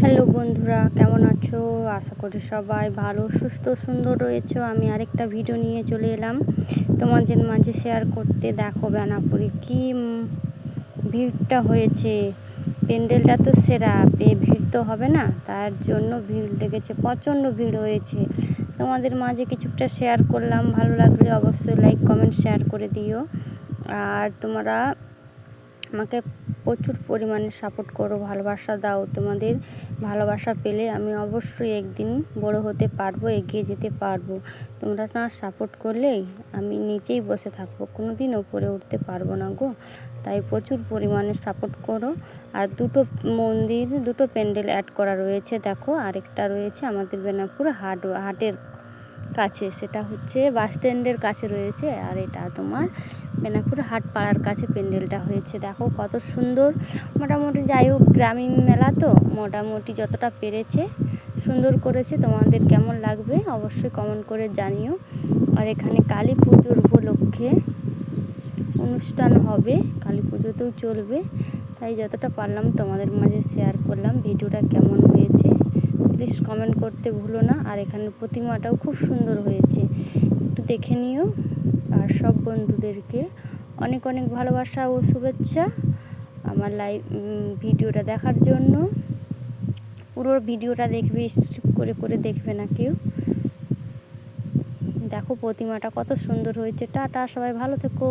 Hello বন্ধুরা, কেমন আছো? আশা করি সবাই ভালো, সুস্থ, সুন্দর রয়েছো। আমি আরেকটা ভিডিও নিয়ে চলে এলাম। তোমাদের মাঝে শেয়ার করতে দেখো বেনাপুরে কি ভিড়টা হয়েছে। প্যান্ডেলটা তো সেরা ভিড় তো হবে না, তার জন্য ভিড় লেগেছে, প্রচণ্ড ভিড় হয়েছে। তোমাদের মাঝে কিছুটা শেয়ার করলাম, ভালো লাগলে অবশ্যই লাইক কমেন্ট শেয়ার করে দিও। আর তোমরা আমাকে প্রচুর পরিমাণে সাপোর্ট করো, ভালোবাসা দাও। তোমাদের ভালোবাসা পেলে আমি অবশ্যই একদিন বড় হতে পারব, এগিয়ে যেতে পারব। তোমরা না সাপোর্ট করলে আমি নিচেই বসে থাকব কোনো দিন ওপরে উঠতে পারব না গো। তাই প্রচুর পরিমাণে সাপোর্ট করো। আর দুটো মন্দির, দুটো প্যান্ডেল অ্যাড করা রয়েছে। দেখো আরেকটা রয়েছে আমাদের বেনাপুর হাট, হাটের কাছে, সেটা হচ্ছে বাস স্ট্যান্ডের কাছে রয়েছে আর এটা তোমার বেনাপুর হাট পাড়ার কাছে প্যান্ডেলটা হয়েছে। দেখো কত সুন্দর। মোটামুটি যাই হোক, গ্রামীণ মেলা তো, মোটামুটি যতটা পেরেছে, সুন্দর করেছে। তোমাদের কেমন লাগবে অবশ্যই কমেন্ট করে জানিও। আর এখানে কালী পুজোর উপলক্ষে অনুষ্ঠান হবে, কালী পুজোতেও চলবে। তাই যতটা পারলাম তোমাদের মাঝে শেয়ার করলাম। ভিডিওটা কেমন প্লিজ কমেন্ট করতে ভুলো না। আর এখানে প্রতিমাটাও খুব সুন্দর হয়েছে। একটু দেখে নিও। আর সব বন্ধুদেরকে অনেক অনেক ভালোবাসা ও শুভেচ্ছা আমার লাইভ ভিডিওটা দেখার জন্য। পুরো ভিডিওটা দেখবে স্কিপ করে করে দেখবে না কেউ। দেখো প্রতিমাটা কত সুন্দর হয়েছে। টাটা, সবাই ভালো থেকো।